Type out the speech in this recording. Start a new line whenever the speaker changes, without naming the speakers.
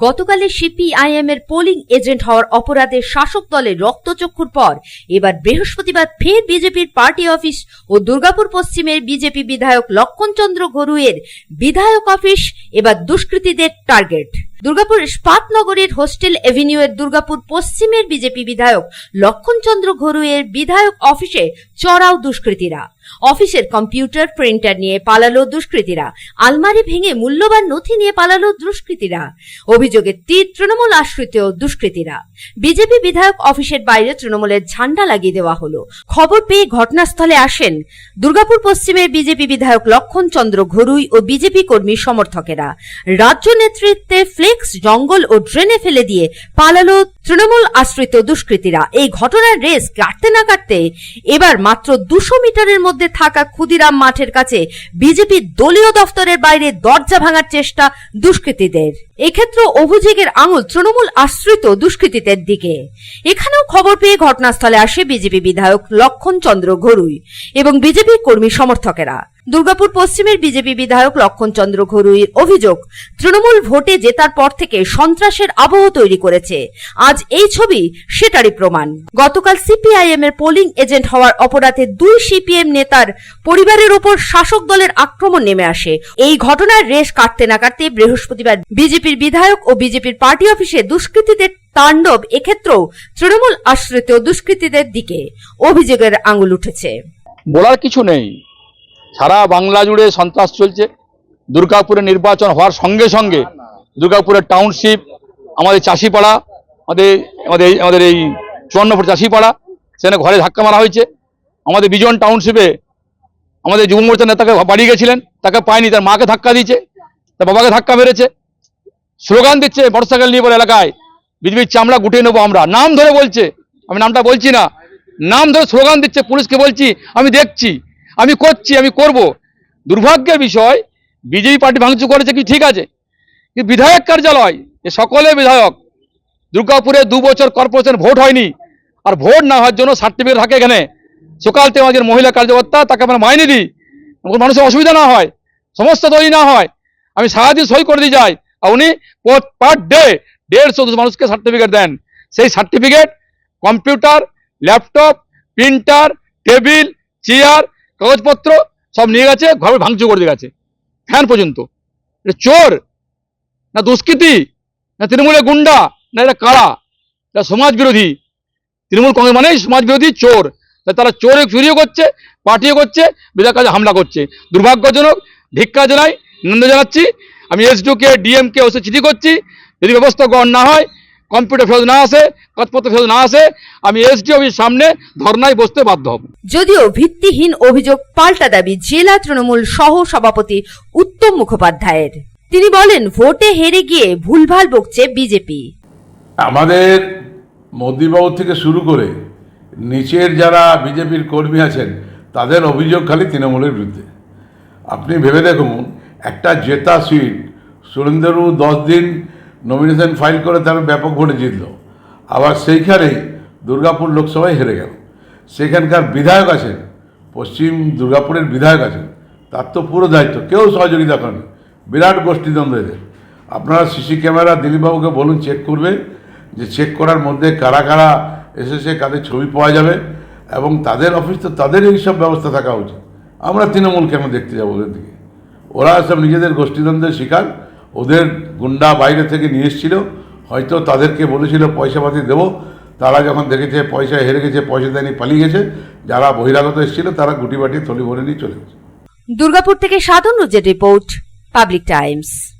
গতকালে CPIM এর polling agent হওয়ার অপরাধে শাসক দলের রক্তচক্ষুর পর এবার বৃহস্পতিবার ফের বিজেপির পার্টি অফিস ও দুর্গাপুর পশ্চিমের বিজেপি বিধায়ক লক্ষণচন্দ্র ঘরুয়ের বিধায়ক অফিস এবার দুষ্কৃতীদের টার্গেট। দুর্গাপুর ইস্পাত নগরীর হোস্টেল এভিনিউয়ের দুর্গাপুর পশ্চিমের বিজেপি বিধায়ক লক্ষণচন্দ্র ঘরুয়ের বিধায়ক অফিসে চড়াও দুষ্কৃতীরা। অফিসের কম্পিউটার, প্রিন্টার নিয়ে পালালো দুষ্কৃতীরা। আলমারি ভেঙে মূল্যবান নথি নিয়ে পালালো দুষ্কৃতীরা। অভিযোগে তীর তৃণমূল আশ্রিত দুষ্কৃতীরা। বিজেপি বিধায়ক অফিসের বাইরে তৃণমূলের ঝান্ডা লাগিয়ে দেওয়া হলো। খবর পেয়ে ঘটনাস্থলে আসেন দুর্গাপুর পশ্চিমের বিজেপি বিধায়ক লক্ষণ চন্দ্র ঘরুই ও বিজেপি কর্মী সমর্থকেরা। রাজ্য নেতৃত্বে ফ্লেক্স, জঙ্গল ও ড্রেনে ফেলে দিয়ে পালালো তৃণমূল আশ্রিত দুষ্কৃতীরা। এই ঘটনার রেস কাটতে না কাটতে এবার মাত্র দুশো মিটারের মধ্যে থাকা ক্ষুদিরাম মাঠের কাছে বিজেপি দলীয় দফতরের বাইরে দরজা ভাঙার চেষ্টা দুষ্কৃতীদের। এক্ষেত্রে অভিযোগের আঙুল তৃণমূল আশ্রিত দুষ্কৃতীদের দিকে। এখানেও খবর পেয়ে ঘটনাস্থলে আসে বিজেপি বিধায়ক লক্ষণ চন্দ্র ঘরুই এবং বিজেপি কর্মী সমর্থকেরা। দুর্গাপুর পশ্চিমের বিজেপি বিধায়ক লক্ষণ চন্দ্র ঘরুইয়ের অভিযোগ, তৃণমূল ভোটে জেতার পর থেকে সন্ত্রাসের আবহ তৈরি করেছে। আজ এই ছবি সেটারই প্রমাণ। গতকাল সিপিআইএম এর পোলিং এজেন্ট হওয়ার অপরাধে দুই সিপিএম নেতার পরিবারের উপর শাসক দলের আক্রমণ নেমে আসে। এই ঘটনার রেশ কাটতে না কাটতে বৃহস্পতিবার বিজেপির বিধায়ক ও বিজেপির পার্টি অফিসে দুষ্কৃতীদের তাণ্ডব এক্ষেত্রেও তৃণমূল আশ্রিত দুষ্কৃতীদের দিকে অভিযোগের আঙুল উঠেছে।
বলার কিছু নেই। সারা বাংলা জুড়ে সন্ত্রাস চলছে। দুর্গাপুরে নির্বাচন হওয়ার সঙ্গে সঙ্গে দুর্গাপুরের টাউনশিপ আমাদের চাষিপাড়া, আমাদের আমাদের আমাদের এই চুয়ান্ন ফুট চাষিপাড়া, সেখানে ঘরে ধাক্কা মারা হয়েছে। আমাদের বিজন টাউনশিপে আমাদের যুব মোর্চার নেতাকে বাড়ি গেছিলেন, তাকে পায়নি, তার মাকে ধাক্কা দিয়েছে, তার বাবাকে ধাক্কা মেরেছে। স্লোগান দিচ্ছে মোটরসাইকেল নিয়ে বলে এলাকায়, বিজেপির চামড়া গুটিয়ে নেব আমরা। নাম ধরে বলছে, আমি নামটা বলছি না, নাম ধরে স্লোগান দিচ্ছে, পুলিশকে বলছি, আমি দেখছি। আমি করছি, আমি করব। দুর্ভাগ্যের বিষয়, বিজেপি পার্টি ভাঙচুর করেছে কি ঠিক আছে? কিন্তু বিধায়ক কার্যালয় এ সকলে বিধায়ক, দুর্গাপুরে দু বছর কর্পোরেশন ভোট হয়নি, আর ভোট না হওয়ার জন্য সার্টিফিকেট থাকে এখানে। সকাল থেকে আমাদের মহিলা কার্যকর্তা, তাকে আমরা মাইনে দিই। মানুষের অসুবিধা না হয় সমস্যা তৈরি না হয়। আমি সারাদিন সই করে দিয়ে যাই, আর উনি পার ডে দেড়শো দুশো মানুষকে সার্টিফিকেট দেন। সেই certificate computer laptop printer table chair কাগজপত্র সব নিয়ে গেছে ঘরে ভাঙচুর করে দিয়ে গেছে। ফ্যান পর্যন্ত। এটা চোর, না দুষ্কৃতি, না তৃণমূলের গুন্ডা, না এটা কারা? এটা সমাজ বিরোধী তৃণমূল কংগ্রেস মানেই সমাজ বিরোধী চোর তারা চোরে চুরিও করছে, পার্টিও করছে, বিধায়ক কাজে হামলা করছে। দুর্ভাগ্যজনক ধিক্কার জানাই, নিন্দা জানাচ্ছি। আমি এসডিওকে ডিএমকে ওসে চিঠি করছি। যদি ব্যবস্থা গ্রহণ না হয় কম্পিউটার ফেরত না আসে কাগজপত্র ফেরত না আসে আমি এসডি অফিস সামনে ধর্নায় বসতে বাধ্য হব।
যদিও ভিত্তিহীন অভিযোগ পাল্টা দাবি জেলা তৃণমূল সহ সভাপতি উত্তম মুখোপাধ্যায়ের। তিনি বলেন ভোটে হেরে গিয়ে ভুলভাল বকছে বিজেপি।
আমাদের মোদিবাবু থেকে শুরু করে নিচের যারা বিজেপির কর্মী আছেন তাদের অভিযোগ খালি তৃণমূলের বিরুদ্ধে। আপনি ভেবে দেখুন একটা জেতা সিট সুরেন্দ্রবাবু দশ দিন নমিনেশন ফাইল করে তার ব্যাপক ভোটে জিতল। আবার সেইখানেই দুর্গাপুর লোকসভায় হেরে গেল। সেখানকার বিধায়ক আছেন, পশ্চিম দুর্গাপুরের বিধায়ক আছেন, তার তো পুরো দায়িত্ব, কেউ সহযোগিতা করেনি। বিরাট গোষ্ঠীদ্বন্দ্ব এদের। আপনারা সিসি ক্যামেরা দিলীপবাবুকে বলুন চেক করবে যে চেক করার মধ্যে কারা কারা এসেছে, কাদের ছবি পাওয়া যাবে, এবং তাদের অফিস তো তাদের এইসব ব্যবস্থা থাকা উচিত। আমরা তৃণমূল কেন দেখতে যাব ওদের দিকে? ওরা সব নিজেদের গোষ্ঠীদ্বন্দ্বের শিকার। ওদের গুন্ডা বাইরে থেকে নিয়ে এসেছিল, হয়তো তাদেরকে বলেছিল পয়সা পাতি দেবো। তারা যখন দেখেছে পয়সা হেরে গেছে, পয়সা দেয়নি, পালিয়ে গেছে, যারা বহিরাগত এসেছিল, তারা গুটি বাটি থলি ভরে নিয়ে চলে গেছে।
দুর্গাপুর থেকে সাধন রোজের রিপোর্ট, পাবলিক টাইমস।